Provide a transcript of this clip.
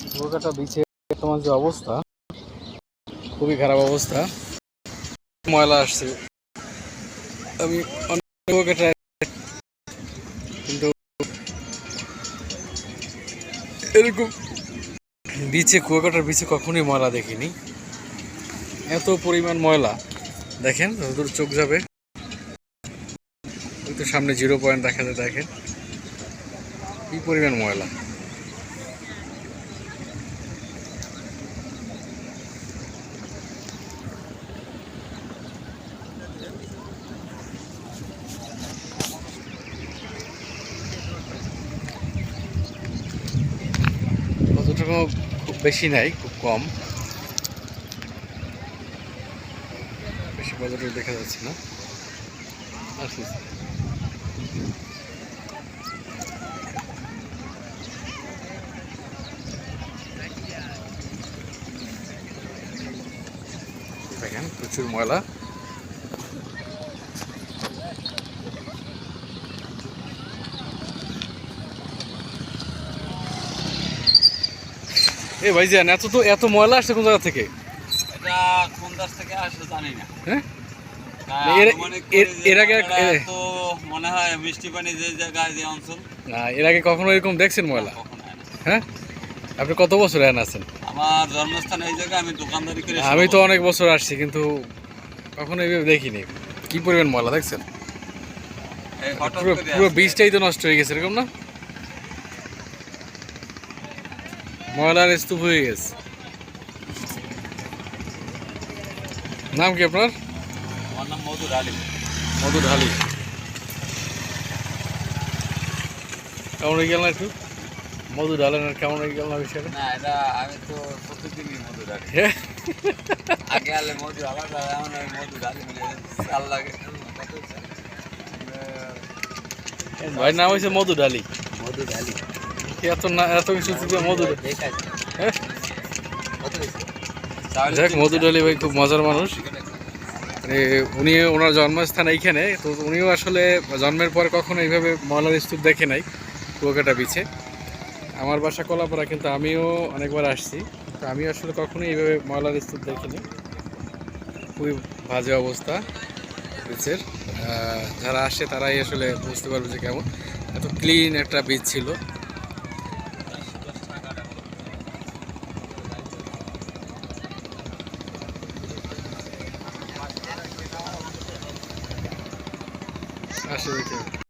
কুয়াকাটা বিচে তোমার যে অবস্থা, খুবই খারাপ অবস্থা। ময়লা আসছে। আমি অনেক কিন্তু এরকম বিচে কুয়াকাটার বিচে কখনোই ময়লা দেখিনি। এত পরিমাণ ময়লা। দেখেন, যতদূর চোখ যাবে। তো সামনে জিরো পয়েন্ট দেখা যায়, দেখেন। কি পরিমাণ ময়লা। কতটুকু খুব বেশি নাই খুব কম। বেশি কতটুকু দেখা যাচ্ছে না। দেখেন প্রচুর ময়লা। এ ভাইজান এত তো এত ময়লা আসছে কোন জায়গা থেকে? এটা কোন দেশ থেকে আসে জানি না। হ্যাঁ? এর- আগে তো মনে হয় মিষ্টি পানি যে জায়গায় যে অঞ্চল। না এর আগে কখনো এরকম দেখছেন ময়লা? হয় আপনি কত বছর এখানে আছেন? আমার জন্মস্থান এই জায়গায় আমি দোকানদারি করে আমি তো অনেক বছর আসছি কিন্তু কখনো এইভাবে দেখিনি। কি পরিমাণ ময়লা দেখছেন? পুরো। বীজটাই তো নষ্ট হয়ে গেছে এরকম না? ময়লার স্তূপ হয়ে গেছে নাম কি আপনার? আমার নাম মধুর আলী। মধু ঢালি কেমন হয়ে গেল না একটু? মধু ঢালেন আর কেমন হয়ে গেল না বিষয়টা? না এটা আমি তো প্রতিদিনই মধুর আলী। হ্যাঁ। আগে আলে মধু আলাদা এখন আমি আলী মানে চাল লাগে। ভাই নাম হয়েছে মধু ঢালি মধুর আলী। এত না, এত কিছু দিতে মধু হ্যাঁ? যাক, মধু ঢালি ভাই খুব মজার মানুষ। মানে উনি ওনার জন্মস্থান এইখানে, তো উনিও আসলে জন্মের পর কখনো এইভাবে ময়লার স্তূপ দেখে নাই, কুয়াকাটা বিচে আমার বাসা কলাপাড়া, কিন্তু আমিও অনেকবার আসছি। তো আমি আসলে কখনোই এইভাবে ময়লার স্তূপ দেখিনি। খুবই বাজে অবস্থা বিচের যারা আসে তারাই আসলে বুঝতে পারবে যে কেমন। এত ক্লিন একটা বিচ ছিল। 足を見て。